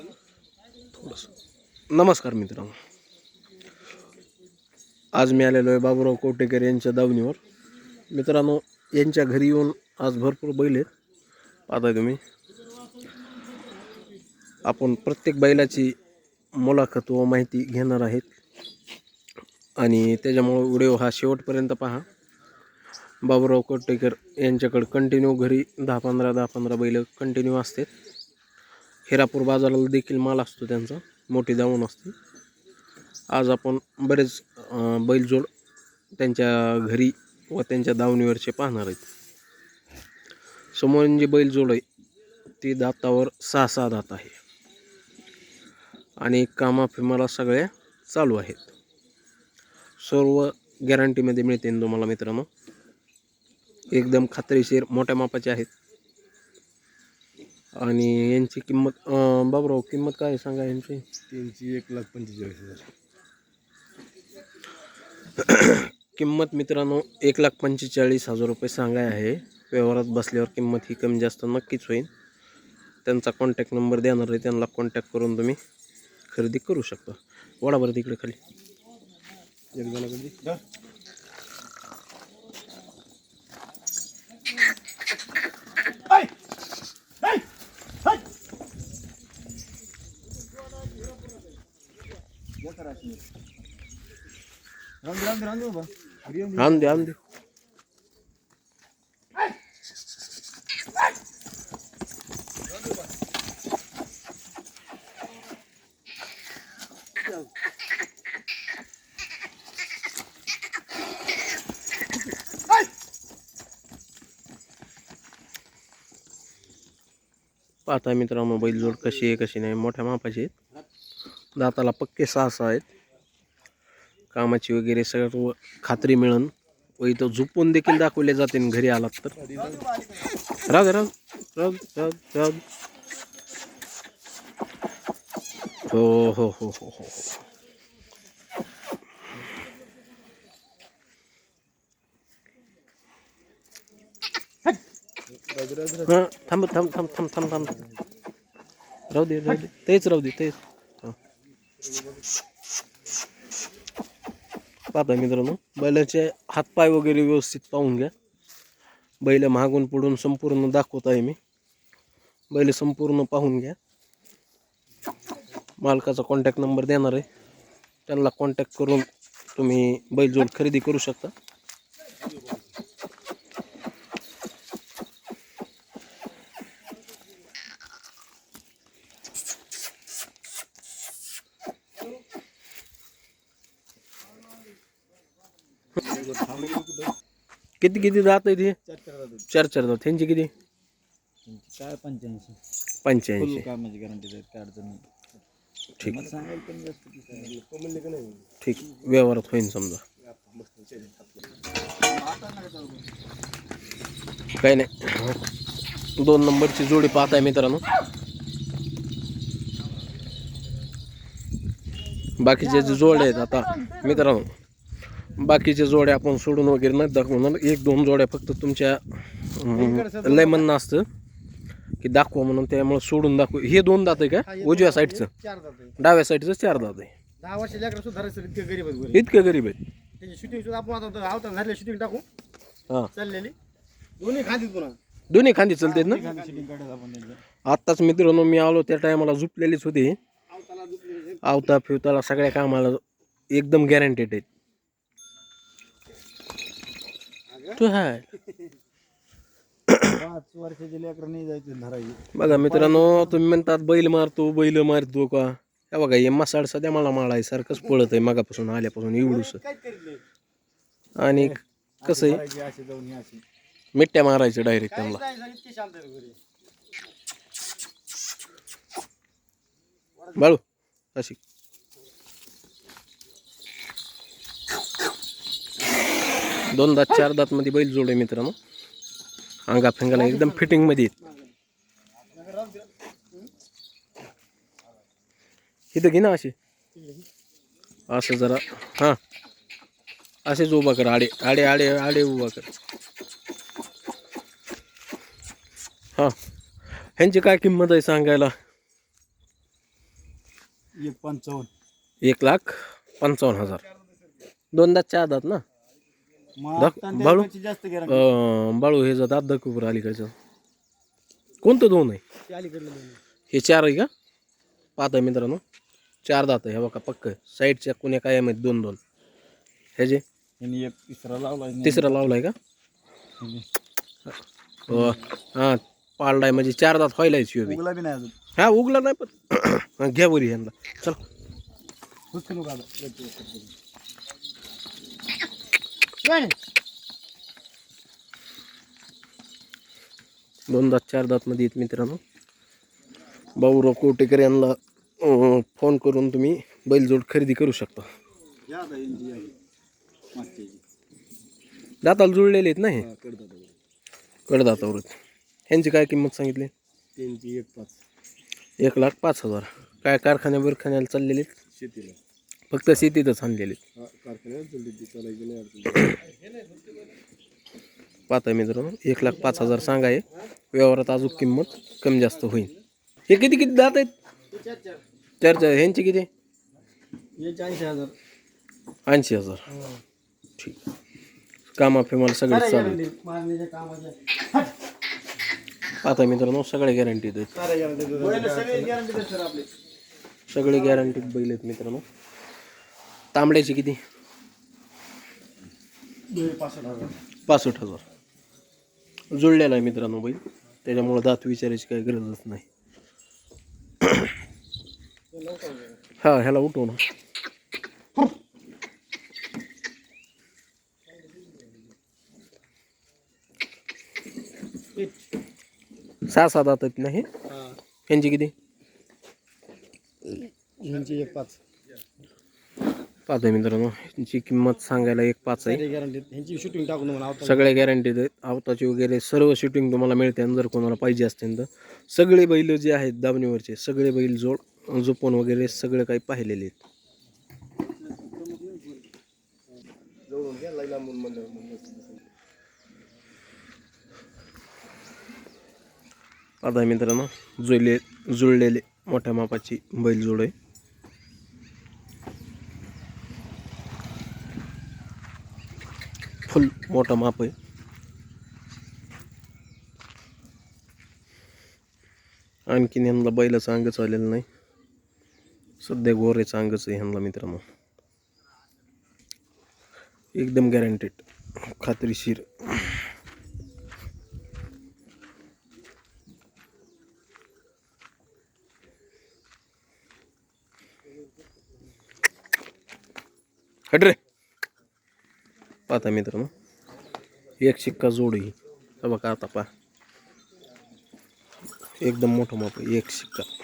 थोडंसं. नमस्कार मित्रांनो. आज मी आलेलो आहे बाबूराव कोटेकर यांच्या दावणीवर. मित्रांनो यांच्या घरी येऊन आज भरपूर बैल आहेत. पाहताय तुम्ही. आपण प्रत्येक बैलाची मुलाखत व माहिती घेणार आहेत. आणि त्याच्यामुळं व्हिडिओ हा शेवटपर्यंत पहा. बाबूराव कोटेकर यांच्याकडे कंटिन्यू घरी दहा पंधरा दहा पंधरा बैल कंटिन्यू असतात. हिरापूर बाजाराला देखील माल असतो त्यांचा. मोठी दावण असते. आज आपण बरेच बैलजोड त्यांच्या घरी व त्यांच्या दावणीवरचे पाहणार आहेत. समोर जी बैलजोड आहे ती दातावर सहा सहा दात आहे. आणि कामाफिमाला सगळ्या चालू आहेत. सर्व गॅरंटीमध्ये मिळते तुम्हाला मित्रांनो? एकदम खात्रीशीर मोठ्या मापाचे आहेत. आणि यांची किंमत अं, बाबराव किंमत काय आहे? सांगा यांची. त्यांची एक लाख पंचेचाळीस हजार. किंमत मित्रांनो एक लाख पंचेचाळीस हजार रुपये सांगाय आहे. व्यवहारात बसल्यावर किंमत ही कमी जास्त नक्कीच होईल. त्यांचा कॉन्टॅक्ट नंबर देणार आहे. त्यांना कॉन्टॅक्ट करून तुम्ही खरेदी करू शकता. वडा बरं तिकडे खाली. एक जण कधी आण दे आण दे पाहता मित्रांनो बैलजोड कशी आहे कशी नाही मोठ्या मापाची आहेत. दाताला पक्के सहा सहा आहेत. कामाची वगैरे सगळं खात्री मिळन व इथं झोपून देखील दाखवले जाते घरी आलात तर. राग राग राग राग राग. हो हो हो हो हो. हां थांब थांब थांब थांब थांब थांब. राहू दे राहू दे. तेच राहू दे तेच हां पाहता मित्रांनो. बैलाचे हातपाय वगैरे व्यवस्थित पाहून घ्या. बैल मागून पुढून संपूर्ण दाखवत आहे मी. बैल संपूर्ण पाहून घ्या. मालकाचा कॉन्टॅक्ट नंबर देणार आहे. त्यांना कॉन्टॅक्ट करून तुम्ही बैलजोड खरेदी करू शकता. किती किती जात आहे ते? चार चार जात त्यांची किती? काय पंच्याऐंशी. पंच्याऐंशी. कामाची गॅरंटी देत काय अडचण नाही. ठीक. ठीक. व्यवहारात होईल समजा. काही नाही. दोन नंबरची जोडी पाहताय मित्रांनो. बाकीचे जे जोडे आहेत आता मित्रांनो बाकीचे जोड्या आपण सोडून वगैरे नाही दाखवणार. एक दोन जोड्या फक्त तुमच्या लय म्हणणं असतं की दाखवा म्हणून त्यामुळे सोडून दाखव. हे दोन दात आहे का? उजव्या साईडचं डाव्या साईडचं चार दात आहे. दहा वर्ष लेकर सुद्धा धरायचं इतके गरीब आहेत गोरे. इतके गरीब आहेत. त्याची शूटिंग सुद्धा आपण आता आवता घातल्या शूटिंग टाकू. हां. चाललेली. दोन्ही खांदीत पुन्हा. दोन्ही खांदी चालतात ना? आत्ताच मित्रांनो मी आलो त्या टायमाला झोपलेलीच होती. आवताला आवता फिवताला सगळ्या कामाला एकदम गॅरंटेड आहेत. तू हाय. पाच वर्षाचे लेकर नाही जायचे धरायचे बघा मित्रांनो तुम्ही म्हणतात बैल मारतो बैल मारतो का? हे बघा हे मसाड सध्या मला माळाय सारखंच पळत आहे मगापासून आल्यापासून एवढूस आणि कसं आहे? धरायची जाऊन ही मिठ्या मारायचं डायरेक्ट त्यांना. काय नाही, इतके शांत आहेत घरी बाळू अशी. दोन दात चार दात मध्ये बैल जोड आहे मित्रांनो. अंगा फेंगाला एकदम फिटिंगमध्ये आहेत. इथं घे ना अशी असं जरा हां. असेच उभा कर आडे आडे आडे आडे उभा कर. हां. ह्यांची काय किंमत आहे सांगायला? एक पंचावन्न. एक लाख पंचावन्न हजार. दोनदा चार दात ना? दाख- बाळू? त्याची जास्त गॅरंटी. अं, बाळू हे जात दाखवून अलीकडचं कोणतं दोन आहे? अलीकडलं हे चार आहे का? पाहता मित्रांनो. चार दात आहे हे बघा पक्क साईडच्या कुण्या काय माहीत दोन दोन. ह्याचे यांनी एक तिसरा लावला तिसरा लावलाय का? अं, हा पाळलाय म्हणजे चार दात व्हायलाय उगला बी नाही अजून. हा उगला नाही पण घ्या बरी ह्यांना चल. आता? एक-. दोन दात चार दात मध्ये आहेत मित्रांनो. भाऊराव कोटेकर यांना फोन करून तुम्ही बैलजोड खरेदी करू शकता. दाताला जुळलेले आहेत ना हे. कडदातावर ह्यांची काय किंमत सांगितली? त्यांची एक पाच. एक लाख पाच हजार. काय कारखान्या बिरखान्याला चाललेले आहेत? शेतीला. फक्त शेतीतच आणलेले. पाहता मित्रांनो एक लाख पाच हजार सांगाय व्यवहारात अजून किंमत कमी जास्त होईल. हे किती किती दात आहेत? चार चार. ह्यांची किती? ऐंशी हजार. ऐंशी हजार. ठीक. कामा फिमाला सगळे चालू पाहता मित्रांनो सगळे गॅरंटी आहेत सगळे गॅरंटी सर आपले. सगळे गॅरंटीत बैल आहेत मित्रांनो. तांबड्याची किती? पासष्ट हजार. जुळलेला आहे मित्रांनो बैल. त्याच्यामुळं दात विचारायची काही गरजच नाही. हा ह्याला उठव ना. सहा सात दात आहेत नाही ह्यांची किती? यांची एक पाच. पाहतोय मित्रांनो ह्यांची किंमत सांगायला एक पाच आहे. ह्यांची शूटिंग टाकून सगळ्या गॅरंटीज आहेत. आवताची वगैरे सर्व शूटिंग तुम्हाला मिळते आणि जर कोणाला पाहिजे असतील तर. सगळे बैल जे आहेत दाबणीवरचे सगळे बैल जोड झोपून वगैरे सगळे काही पाहिलेले आहेत. मित्रांनो जुळले जुळलेले मोठ्या मापाची बैल जोड आहे. फुल मोठा माप आहे. आणखीन ह्यांना बैलाचं अंग आलेलं नाही. सध्या गोरेचं अंगच आहे ह्यांना मित्रांनो. एकदम गॅरंटेड खात्रीशीर हट रे. पाहता मित्रांनो. एक शिक्का जोड. ही बघा आता पहा. एकदम मोठं माप एक शिक्का.